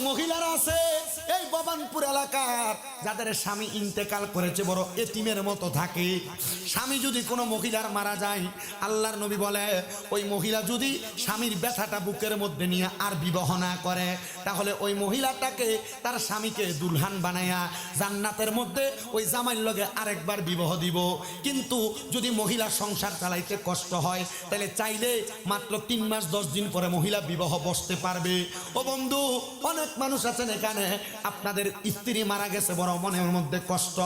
মহিলারা আছে এই ববানপুর এলাকার যাদের স্বামী ইন্তেকাল করেছে বড় এতিমের মতো থাকে। স্বামী যদি কোনো মহিলার মারা যায়, আল্লাহর নবী বলে, ওই মহিলা যদি স্বামীর ব্যথাটা বুকের মধ্যে নিয়ে আর বিবাহ না করে, তাহলে ওই মহিলাটাকে তার স্বামীকে দুলহান বানায়া জান্নাতের মধ্যে ওই জামাইয়ের লগে আরেকবার বিবাহ দিব। কিন্তু যদি মহিলা সংসার চালাইতে কষ্ট হয়, তাহলে চাইলে মাত্র তিন মাস দশ দিন পরে মহিলা বিবাহ বসতে পারবে। ও বন্ধু, অনেক মানুষ আছেন এখানে। আপনাদের স্ত্রী মারা গেছে বড় মনের মধ্যে কষ্ট।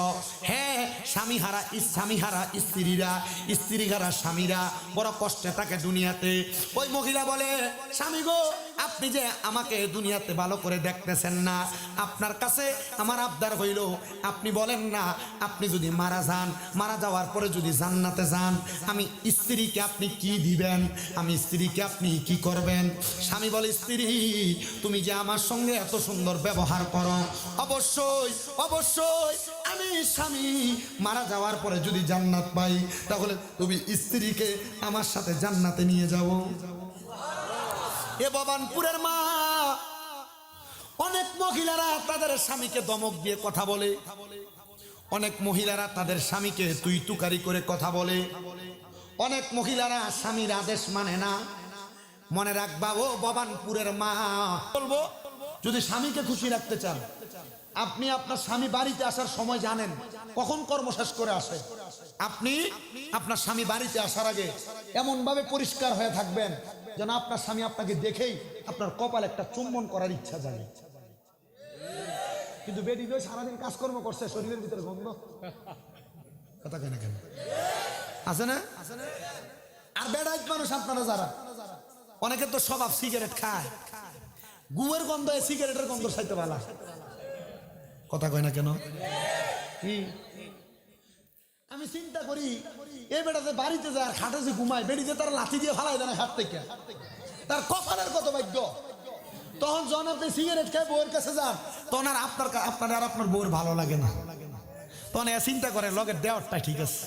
হ্যাঁ স্বামী হারা স্বামী হারা স্ত্রীরা স্ত্রী হারা স্বামীরা, বড় কষ্টে থাকে দুনিয়াতে। ওই মহিলা বলে, স্বামী গো, আপনি যে আমাকে দুনিয়াতে ভালো করে দেখতেছেন না, আপনার কাছে আমার আবদার হইল, আপনি বলেন না, আপনি যদি মারা যান, মারা যাওয়ার পরে যদি জান্নাতে যান, আমি স্ত্রীকে আপনি কি দিবেন? আমি স্ত্রীকে আপনি কি করবেন? স্বামী বলে, স্ত্রী, তুমি যে আমার সঙ্গে এত সুন্দর ব্যবহার করো, অবশ্যই অবশ্যই আমি স্বামী, মারা যাওয়ার পরে যদি জান্নাত পাই, তাহলে তুমি স্ত্রীকে আমার সাথে জান্নাতে নিয়ে যাও। এ ববানপুরের মা, অনেক মহিলারা তাদের স্বামীকে দমক দিয়ে কথা বলে। অনেক মহিলারা তাদের স্বামীকে তুই তুকারি করে কথা বলে। অনেক মহিলারা স্বামীর আদেশ মানে না। মনে রাখবা, ও ববানপুরের মা, বলব, যদি স্বামীকে খুশি রাখতে চান আপনি আপনার স্বামী বাড়িতে আসার সময় জানেন। কখন কর্ম শেষ করে আসে? আপনি আপনার স্বামী বাড়িতে আসার আগে এমন ভাবে পরিষ্কার হয়ে থাকবেন যেন আপনার স্বামী আপনাকে দেখেই আপনার কপাল একটা চুম্বন করার ইচ্ছা জানে কিন্তু বেডি দিয়ে সারাদিন কাজকর্ম করছে, শরীরের ভিতরে গন্ধ। কথা কেন কেন? আছে না? আর বেড়াইত মানুষ আপনারা যারা, অনেকে তো স্বভাব সিগারেট খায়। গুয়ের গন্ধ সিগারেটের গন্ধ চাইতে ভালো কথা কয় না কেন? আমি চিন্তা করি এ বেটাতে বাড়িতে যায় আর খাটে যে ঘুমায় বেড়িতে তার লাথি দিয়ে ফালাই দেয় খাট থেকে। তার কপালের কত ভাগ্য? তখন যখন আপনি সিগারেট খেয়ে বউয়ের কাছে যান। তখন আর আপনার আপনার আর আপনার বউয়ের ভালো লাগে না। তখন এ চিন্তা করে, লগের দেওয়ারটা ঠিক আছে।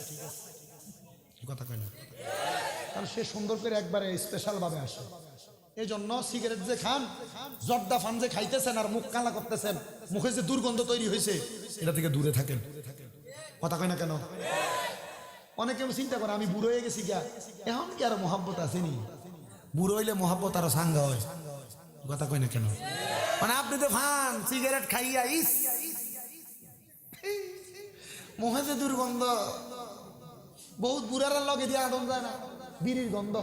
কথা কয় না। কারণ সে সুন্দর করে একবারে স্পেশাল ভাবে আসে। এই জন্য সিগারেট যে খান, জর্দা ফান যে খাইতেছেন আর মুখ কালা করতেছেন, মুখে যে দুর্গন্ধ তৈরি হয়েছে এটা থেকে দূরে থাকেন। কথা কয় না কেন? অনেকে চিন্তা করে, আমি বুড়ো হয়ে গেছি গা এখন কি আর মহাব্বত আসেনি বুড়ো হইলে মহাব্বত আরও সাঙ্গা হয়। কথা কয় না কেন? মানে আপনি তো ফান, সিগারেট খাইয়া, ইস! মুখে যে দুর্গন্ধ, বহুত বুড়ার লগে দিয়ে আদম যায় না, বিড়ির গন্ধ,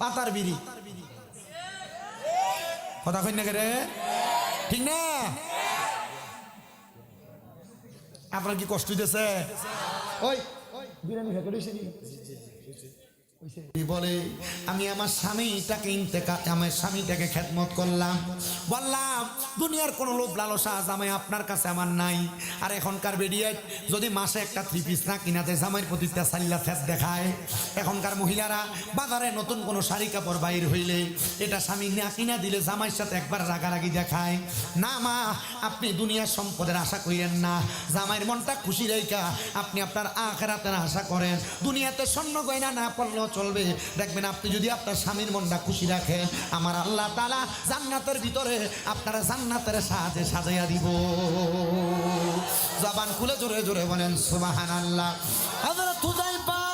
পাতার বিড়ি। কথা কই না রে? ঠিক না? আপনার কি কষ্ট দিতেছে ওই বিরিয়ানি রয়েছে বলে, আমি আমার স্বামীটাকে ইন্তেকা আমার স্বামীটাকে খেদমত করলাম। বললাম, দুনিয়ার কোনো লোভ লালসা জামাই আপনার কাছে আমার নাই। আর এখনকার বেরিয়ে যদি মাসে একটা না কিনাতে জামাইয়ের প্রতি দেখায়। এখনকার মহিলারা বাজারে নতুন কোনো শাড়ি কাপড় বাইর হইলে এটা স্বামী না কিনা দিলে জামাইয়ের সাথে একবার রাগারাগি দেখায়। না মা, আপনি দুনিয়ার সম্পদের আশা করেন না। জামাইয়ের মনটা খুশি রেখা আপনি আপনার আখেরাতের আশা করেন। দুনিয়াতে স্বর্ণ গয়না না পড়লেও চলবে। দেখবেন আপনি যদি আপনার স্বামীর মনটা খুশি রাখেন, আমার আল্লাহ তালা জান্নাতের ভিতরে আপনারা জান্নাতের সাজে সাজাইয়া দিব। জবান খুলে জোরে জোরে বলেন সুবাহান আল্লাহ তুজাই হুজাইফা